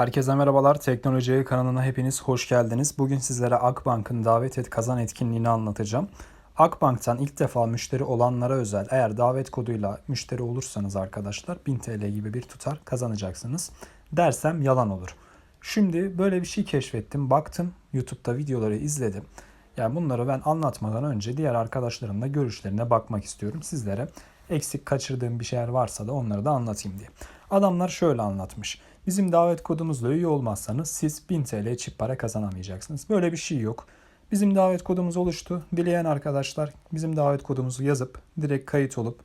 Herkese merhabalar. Teknoloji kanalına hepiniz hoş geldiniz. Bugün sizlere Akbank'ın davet et kazan etkinliğini anlatacağım. Akbank'tan ilk defa müşteri olanlara özel eğer davet koduyla müşteri olursanız arkadaşlar 1000 TL gibi bir tutar kazanacaksınız. Dersem yalan olur. Şimdi böyle bir şey keşfettim. Baktım YouTube'da videoları izledim. Yani bunları ben anlatmadan önce diğer arkadaşlarımla görüşlerine bakmak istiyorum. Sizlere eksik kaçırdığım bir şeyler varsa da onları da anlatayım diye. Adamlar şöyle anlatmış. Bizim davet kodumuzla üye olmazsanız siz 1000 TL çip para kazanamayacaksınız. Böyle bir şey yok. Bizim davet kodumuz oluştu. Dileyen arkadaşlar bizim davet kodumuzu yazıp direkt kayıt olup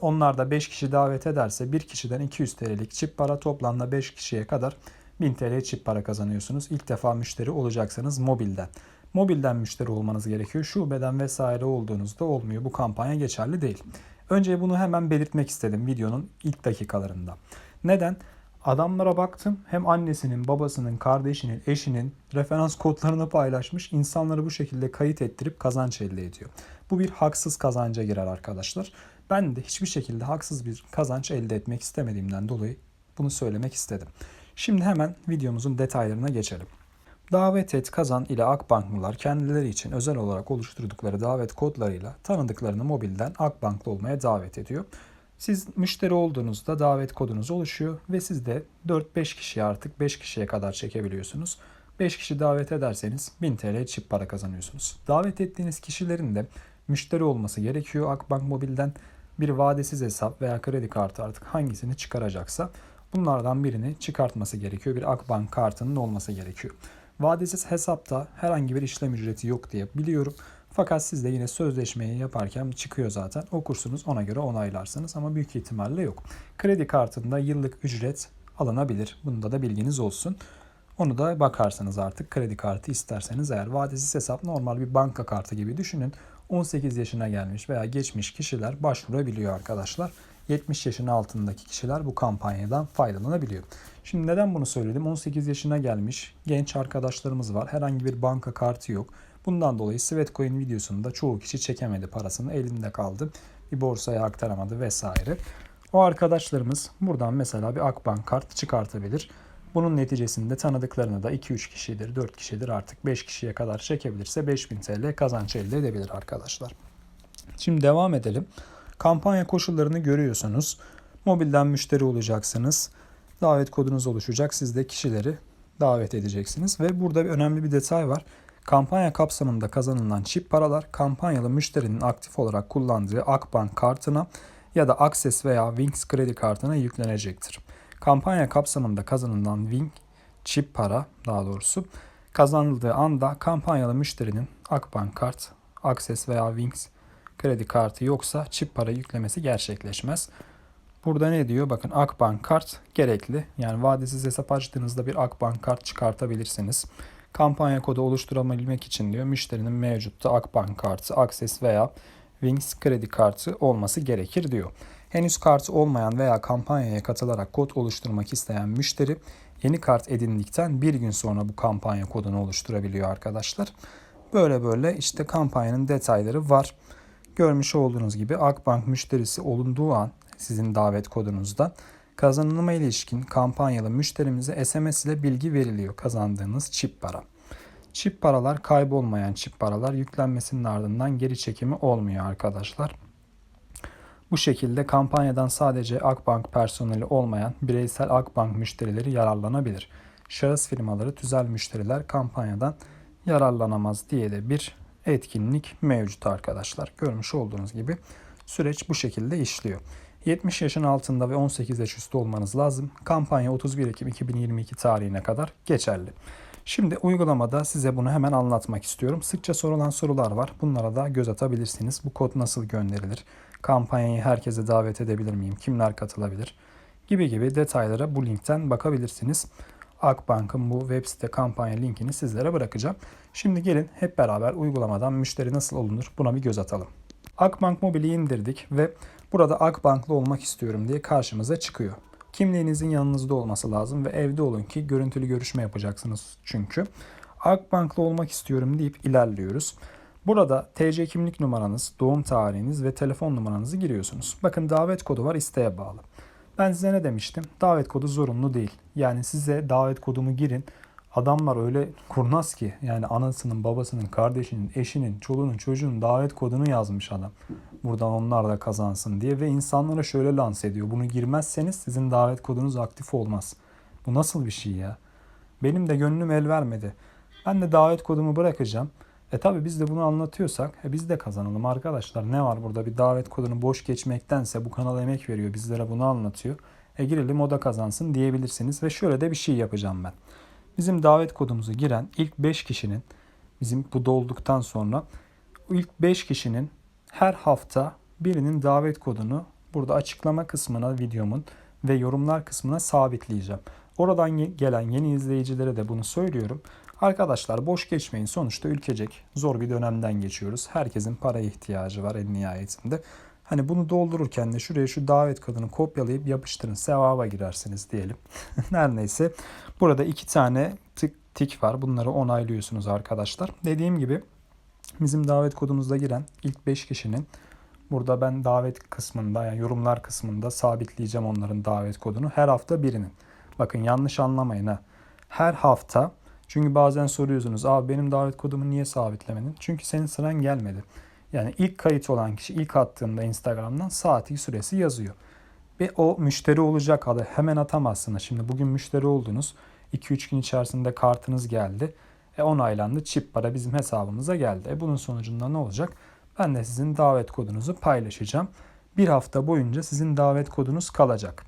onlar da 5 kişi davet ederse bir kişiden 200 TL'lik çip para toplamda 5 kişiye kadar 1000 TL çip para kazanıyorsunuz. İlk defa müşteri olacaksanız mobilden. Mobilden müşteri olmanız gerekiyor. Şubeden vesaire olduğunuzda olmuyor. Bu kampanya geçerli değil. Önce bunu hemen belirtmek istedim videonun ilk dakikalarında. Neden? Adamlara baktım. Hem annesinin, babasının, kardeşinin, eşinin referans kodlarını paylaşmış. İnsanları bu şekilde kayıt ettirip kazanç elde ediyor. Bu bir haksız kazanca girer arkadaşlar. Ben de hiçbir şekilde haksız bir kazanç elde etmek istemediğimden dolayı bunu söylemek istedim. Şimdi hemen videomuzun detaylarına geçelim. Davet et kazan ile Akbanklılar kendileri için özel olarak oluşturdukları davet kodlarıyla tanıdıklarını mobilden Akbanklı olmaya davet ediyor. Siz müşteri olduğunuzda davet kodunuz oluşuyor ve siz de 4-5 kişiye artık 5 kişiye kadar çekebiliyorsunuz. 5 kişi davet ederseniz 1000 TL çip para kazanıyorsunuz. Davet ettiğiniz kişilerin de müşteri olması gerekiyor. Akbank Mobil'den bir vadesiz hesap veya kredi kartı artık hangisini çıkaracaksa bunlardan birini çıkartması gerekiyor. Bir Akbank kartının olması gerekiyor. Vadesiz hesapta herhangi bir işlem ücreti yok diye biliyorum. Fakat siz de yine sözleşmeyi yaparken çıkıyor zaten. Okursunuz ona göre onaylarsınız ama büyük ihtimalle yok. Kredi kartında yıllık ücret alınabilir. Bunda da bilginiz olsun. Onu da bakarsınız artık kredi kartı isterseniz eğer vadesiz hesap normal bir banka kartı gibi düşünün. 18 yaşına gelmiş veya geçmiş kişiler başvurabiliyor arkadaşlar. 70 yaşın altındaki kişiler bu kampanyadan faydalanabiliyor. Şimdi neden bunu söyledim? 18 yaşına gelmiş genç arkadaşlarımız var. Herhangi bir banka kartı yok. Bundan dolayı Sweatcoin videosunda çoğu kişi çekemedi parasını elinde kaldı. Bir borsaya aktaramadı vesaire. O arkadaşlarımız buradan mesela bir Akbank kart çıkartabilir. Bunun neticesinde tanıdıklarını da 2-3 kişidir, 4 kişidir artık 5 kişiye kadar çekebilirse 5000 TL kazanç elde edebilir arkadaşlar. Şimdi devam edelim. Kampanya koşullarını görüyorsunuz. Mobilden müşteri olacaksınız. Davet kodunuz oluşacak. Siz de kişileri davet edeceksiniz. Ve burada bir önemli bir detay var. Kampanya kapsamında kazanılan çip paralar kampanyalı müşterinin aktif olarak kullandığı Akbank kartına ya da Access veya Wings kredi kartına yüklenecektir. Kampanya kapsamında kazanılan Wing çip para daha doğrusu kazanıldığı anda kampanyalı müşterinin Akbank kart, Access veya Wings kredi kartı yoksa çip para yüklemesi gerçekleşmez. Burada ne diyor? Bakın Akbank kart gerekli. Yani vadesiz hesap açtığınızda bir Akbank kart çıkartabilirsiniz. Kampanya kodu oluşturabilmek için diyor müşterinin mevcutta Akbank kartı, Access veya Wings kredi kartı olması gerekir diyor. Henüz kartı olmayan veya kampanyaya katılarak kod oluşturmak isteyen müşteri yeni kart edindikten bir gün sonra bu kampanya kodunu oluşturabiliyor arkadaşlar. Böyle böyle işte kampanyanın detayları var. Görmüş olduğunuz gibi Akbank müşterisi olunduğu an sizin davet kodunuzda kazanılıma ilişkin kampanyalı müşterimize SMS ile bilgi veriliyor kazandığınız çip para. Çip paralar kaybolmayan çip paralar yüklenmesinin ardından geri çekimi olmuyor arkadaşlar. Bu şekilde kampanyadan sadece Akbank personeli olmayan bireysel Akbank müşterileri yararlanabilir. Şahıs firmaları tüzel müşteriler kampanyadan yararlanamaz diye de bir etkinlik mevcut arkadaşlar. Görmüş olduğunuz gibi süreç bu şekilde işliyor. 70 yaşın altında ve 18 yaş üstü olmanız lazım. Kampanya 31 Ekim 2022 tarihine kadar geçerli. Şimdi uygulamada size bunu hemen anlatmak istiyorum. Sıkça sorulan sorular var. Bunlara da göz atabilirsiniz. Bu kod nasıl gönderilir? Kampanyayı herkese davet edebilir miyim? Kimler katılabilir? Gibi gibi detaylara bu linkten bakabilirsiniz. Akbank'ın bu web site kampanya linkini sizlere bırakacağım. Şimdi gelin hep beraber uygulamadan müşteri nasıl olunur buna bir göz atalım. Akbank Mobil'i indirdik ve burada Akbank'lı olmak istiyorum diye karşımıza çıkıyor. Kimliğinizin yanınızda olması lazım ve evde olun ki görüntülü görüşme yapacaksınız çünkü. Akbank'lı olmak istiyorum deyip ilerliyoruz. Burada TC kimlik numaranız, doğum tarihiniz ve telefon numaranızı giriyorsunuz. Bakın davet kodu var isteğe bağlı. Ben size ne demiştim? Davet kodu zorunlu değil. Yani size davet kodumu girin. Adamlar öyle kurnaz ki yani anasının, babasının, kardeşinin, eşinin, çoluğunun, çocuğunun davet kodunu yazmış adam. Buradan onlar da kazansın diye ve insanlara şöyle lanse ediyor. Bunu girmezseniz sizin davet kodunuz aktif olmaz. Bu nasıl bir şey ya? Benim de gönlüm el vermedi. Ben de davet kodumu bırakacağım. E tabi biz de bunu anlatıyorsak e biz de kazanalım arkadaşlar. Ne var burada bir davet kodunu boş geçmektense bu kanal emek veriyor bizlere bunu anlatıyor. E girelim o da kazansın diyebilirsiniz. Ve şöyle de bir şey yapacağım ben. Bizim davet kodumuzu giren ilk 5 kişinin bizim bu dolduktan sonra ilk 5 kişinin her hafta birinin davet kodunu burada açıklama kısmına videomun ve yorumlar kısmına sabitleyeceğim. Oradan gelen yeni izleyicilere de bunu söylüyorum. Arkadaşlar boş geçmeyin. Sonuçta ülkecek zor bir dönemden geçiyoruz. Herkesin paraya ihtiyacı var en nihayetinde. Hani bunu doldururken de şuraya şu davet kodunu kopyalayıp yapıştırın. Sevaba girersiniz diyelim. Her neyse. Burada iki tane tık tik var. Bunları onaylıyorsunuz arkadaşlar. Dediğim gibi bizim davet kodumuzda giren ilk 5 kişinin burada ben davet kısmında yani yorumlar kısmında sabitleyeceğim onların davet kodunu. Her hafta birinin. Bakın yanlış anlamayın ha. Her hafta çünkü bazen soruyorsunuz abi benim davet kodumu niye sabitlemedin? Çünkü senin sıran gelmedi. Yani ilk kayıt olan kişi ilk attığında Instagram'dan saati süresi yazıyor. Ve o müşteri olacak adı hemen atamazsınız. Şimdi bugün müşteri oldunuz. 2-3 gün içerisinde kartınız geldi. E onaylandı. Çip para bizim hesabımıza geldi. E bunun sonucunda ne olacak? Ben de sizin davet kodunuzu paylaşacağım. Bir hafta boyunca sizin davet kodunuz kalacak.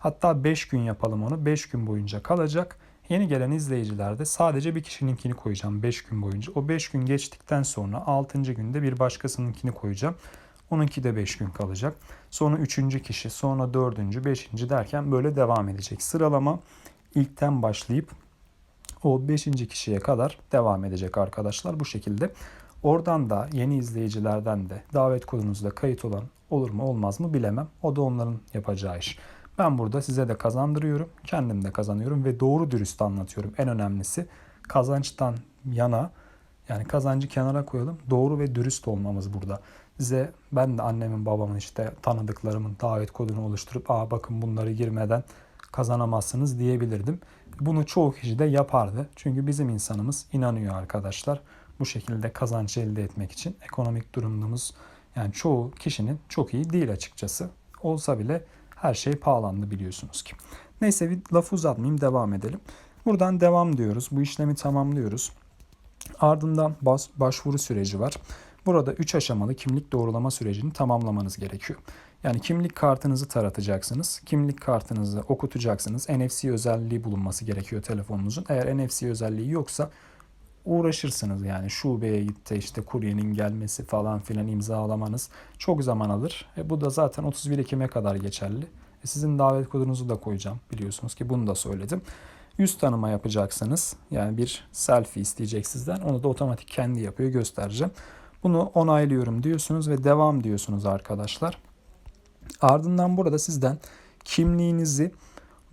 Hatta 5 gün yapalım onu. 5 gün boyunca kalacak. Yeni gelen izleyicilerde sadece bir kişininkini koyacağım 5 gün boyunca. O 5 gün geçtikten sonra 6. günde bir başkasınınkini koyacağım. Onunki de 5 gün kalacak. Sonra 3. kişi, sonra 4. 5. derken böyle devam edecek. Sıralama ilkten başlayıp o 5. kişiye kadar devam edecek arkadaşlar bu şekilde. Oradan da yeni izleyicilerden de davet kodunuzda kayıt olan olur mu olmaz mı bilemem. O da onların yapacağı iş. Ben burada size de kazandırıyorum, kendim de kazanıyorum ve doğru dürüst anlatıyorum. En önemlisi kazançtan yana yani kazancı kenara koyalım. Doğru ve dürüst olmamız burada. Size ben de annemin babamın işte tanıdıklarımın davet kodunu oluşturup aa bakın bunları girmeden kazanamazsınız diyebilirdim. Bunu çoğu kişi de yapardı. Çünkü bizim insanımız inanıyor arkadaşlar. Bu şekilde kazanç elde etmek için ekonomik durumumuz yani çoğu kişinin çok iyi değil açıkçası. Olsa bile her şey pahalandı biliyorsunuz ki. Neyse bir lafı uzatmayayım devam edelim. Buradan devam diyoruz. Bu işlemi tamamlıyoruz. Ardından bas, başvuru süreci var. Burada 3 aşamalı kimlik doğrulama sürecini tamamlamanız gerekiyor. Yani kimlik kartınızı taratacaksınız. Kimlik kartınızı okutacaksınız. NFC özelliği bulunması gerekiyor telefonunuzun. Eğer NFC özelliği yoksa uğraşırsınız yani şubeye gitti işte kuryenin gelmesi falan filan imzalamanız çok zaman alır. E bu da zaten 31 Ekim'e kadar geçerli. E sizin davet kodunuzu da koyacağım biliyorsunuz ki bunu da söyledim. Yüz tanıma yapacaksınız. Yani bir selfie isteyecek sizden. Onu da otomatik kendi yapıyor göstereceğim. Bunu onaylıyorum diyorsunuz ve devam diyorsunuz arkadaşlar. Ardından burada sizden kimliğinizi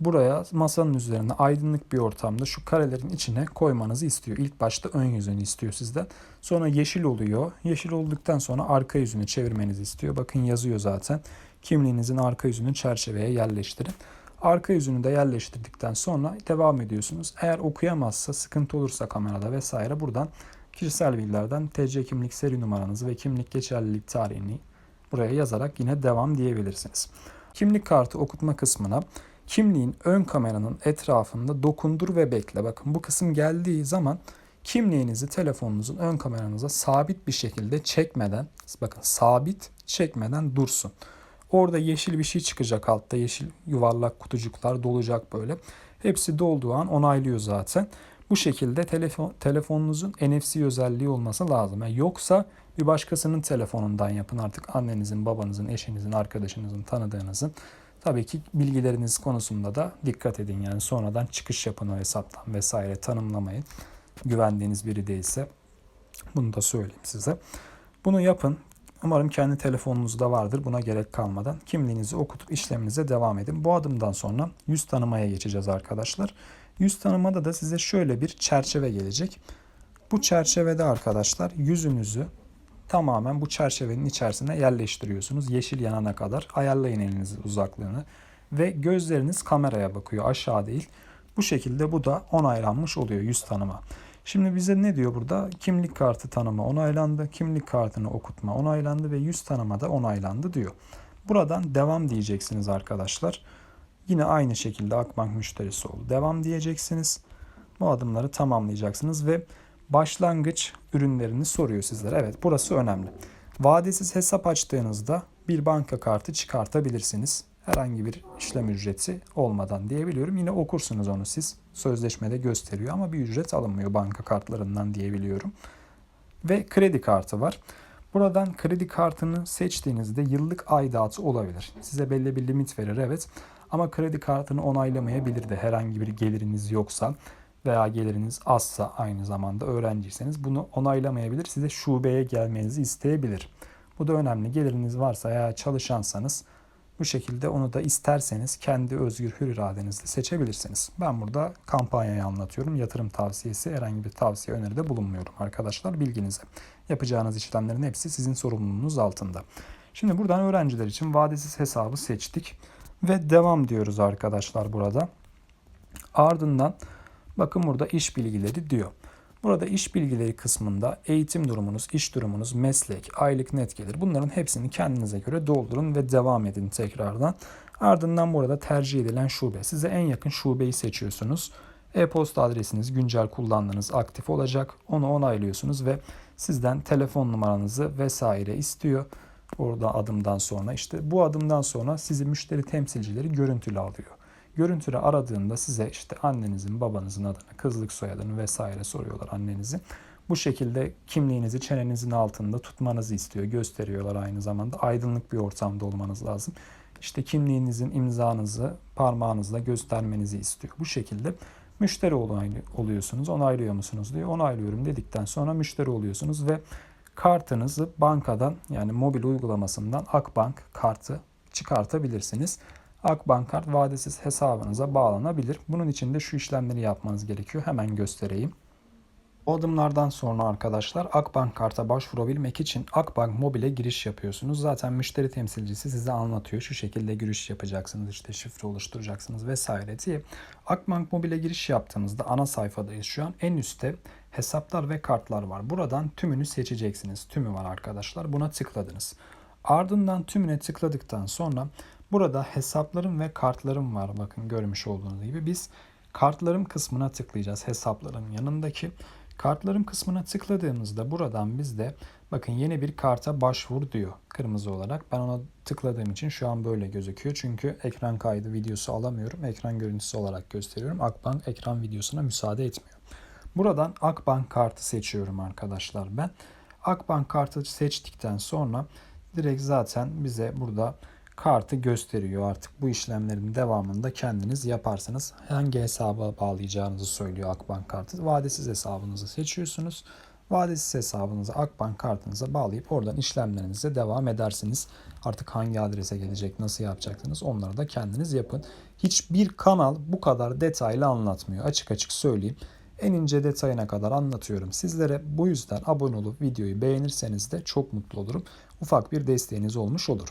buraya masanın üzerine aydınlık bir ortamda şu karelerin içine koymanızı istiyor. İlk başta ön yüzünü istiyor sizden. Sonra yeşil oluyor. Yeşil olduktan sonra arka yüzünü çevirmenizi istiyor. Bakın yazıyor zaten. Kimliğinizin arka yüzünü çerçeveye yerleştirin. Arka yüzünü de yerleştirdikten sonra devam ediyorsunuz. Eğer okuyamazsa, sıkıntı olursa kamerada vesaire buradan kişisel bilgilerden TC kimlik seri numaranızı ve kimlik geçerlilik tarihini buraya yazarak yine devam diyebilirsiniz. Kimlik kartı okutma kısmına kimliğin ön kameranın etrafında dokundur ve bekle. Bakın bu kısım geldiği zaman kimliğinizi telefonunuzun ön kameranıza sabit bir şekilde çekmeden bakın sabit çekmeden dursun. Orada yeşil bir şey çıkacak altta yeşil yuvarlak kutucuklar dolacak böyle. Hepsi dolduğu an onaylıyor zaten. Bu şekilde telefon, telefonunuzun NFC özelliği olması lazım. Yani yoksa bir başkasının telefonundan yapın artık annenizin, babanızın, eşinizin, arkadaşınızın, tanıdığınızın. Tabii ki bilgileriniz konusunda da dikkat edin. Yani sonradan çıkış yapın o hesaptan vesaire tanımlamayın. Güvendiğiniz biri değilse bunu da söyleyeyim size. Bunu yapın. Umarım kendi telefonunuzda vardır. Buna gerek kalmadan kimliğinizi okutup işleminize devam edin. Bu adımdan sonra yüz tanımaya geçeceğiz arkadaşlar. Yüz tanımada da size şöyle bir çerçeve gelecek. Bu çerçevede arkadaşlar yüzünüzü tamamen bu çerçevenin içerisine yerleştiriyorsunuz. Yeşil yanana kadar ayarlayın elinizin uzaklığını. ve gözleriniz kameraya bakıyor aşağı değil. Bu şekilde bu da onaylanmış oluyor yüz tanıma. Şimdi bize ne diyor burada? Kimlik kartı tanıma onaylandı, kimlik kartını okutma onaylandı ve yüz tanıma da onaylandı diyor. Buradan devam diyeceksiniz arkadaşlar. Yine aynı şekilde Akbank müşterisi oldu. Devam diyeceksiniz. Bu adımları tamamlayacaksınız ve başlangıç ürünlerini soruyor sizlere. Evet burası önemli. Vadesiz hesap açtığınızda bir banka kartı çıkartabilirsiniz. Herhangi bir işlem ücreti olmadan diyebiliyorum. Yine okursunuz onu siz. Sözleşmede gösteriyor ama bir ücret alınmıyor banka kartlarından diyebiliyorum. Ve kredi kartı var. Buradan kredi kartını seçtiğinizde yıllık aidatı olabilir. Size belli bir limit verir evet. Ama kredi kartını onaylamayabilir de herhangi bir geliriniz yoksa veya geliriniz azsa aynı zamanda öğrenciyseniz bunu onaylamayabilir. Size şubeye gelmenizi isteyebilir. Bu da önemli. Geliriniz varsa veya çalışansanız bu şekilde onu da isterseniz kendi özgür hür iradenizle seçebilirsiniz. Ben burada kampanyayı anlatıyorum. Yatırım tavsiyesi, herhangi bir tavsiye öneride bulunmuyorum arkadaşlar bilginize. Yapacağınız işlemlerin hepsi sizin sorumluluğunuz altında. Şimdi buradan öğrenciler için vadesiz hesabı seçtik ve devam diyoruz arkadaşlar burada. Ardından bakın burada iş bilgileri diyor. Burada iş bilgileri kısmında eğitim durumunuz, iş durumunuz, meslek, aylık net gelir bunların hepsini kendinize göre doldurun ve devam edin tekrardan. Ardından burada tercih edilen şube. Size en yakın şubeyi seçiyorsunuz. E-posta adresiniz güncel kullandığınız aktif olacak. Onu onaylıyorsunuz ve sizden telefon numaranızı vesaire istiyor. Orada adımdan sonra işte bu adımdan sonra sizi müşteri temsilcileri görüntülü alıyor. Görüntülü aradığında size işte annenizin, babanızın adını, kızlık soyadını vesaire soruyorlar annenizi. Bu şekilde kimliğinizi çenenizin altında tutmanızı istiyor. Gösteriyorlar aynı zamanda. Aydınlık bir ortamda olmanız lazım. İşte kimliğinizin imzanızı parmağınızla göstermenizi istiyor. Bu şekilde müşteri oluyorsunuz. Onaylıyor musunuz diyor. Onaylıyorum dedikten sonra müşteri oluyorsunuz ve kartınızı bankadan yani mobil uygulamasından Akbank kartı çıkartabilirsiniz. Akbank kart vadesiz hesabınıza bağlanabilir. Bunun için de şu işlemleri yapmanız gerekiyor. Hemen göstereyim. O adımlardan sonra arkadaşlar Akbank karta başvurabilmek için Akbank Mobil'e giriş yapıyorsunuz. Zaten müşteri temsilcisi size anlatıyor. Şu şekilde giriş yapacaksınız, işte şifre oluşturacaksınız vesaire diye. Akbank Mobil'e giriş yaptığınızda ana sayfadayız şu an. En üstte hesaplar ve kartlar var. Buradan tümünü seçeceksiniz. Tümü var arkadaşlar. Buna tıkladınız. Ardından tümüne tıkladıktan sonra burada hesaplarım ve kartlarım var. Bakın görmüş olduğunuz gibi biz kartlarım kısmına tıklayacağız. Hesapların yanındaki kartlarım kısmına tıkladığımızda buradan bizde bakın yeni bir karta başvur diyor kırmızı olarak. Ben ona tıkladığım için şu an böyle gözüküyor. Çünkü ekran kaydı videosu alamıyorum. Ekran görüntüsü olarak gösteriyorum. Akbank ekran videosuna müsaade etmiyor. Buradan Akbank kartı seçiyorum arkadaşlar ben. Akbank kartı seçtikten sonra direkt zaten bize burada kartı gösteriyor artık bu işlemlerin devamında kendiniz yaparsınız. Hangi hesaba bağlayacağınızı söylüyor Akbank kartı. Vadesiz hesabınızı seçiyorsunuz. Vadesiz hesabınızı Akbank kartınıza bağlayıp oradan işlemlerinize devam edersiniz. Artık hangi adrese gelecek, nasıl yapacaksınız onları da kendiniz yapın. Hiçbir kanal bu kadar detaylı anlatmıyor. Açık açık söyleyeyim. En ince detayına kadar anlatıyorum sizlere. Bu yüzden abone olup videoyu beğenirseniz de çok mutlu olurum. Ufak bir desteğiniz olmuş olur.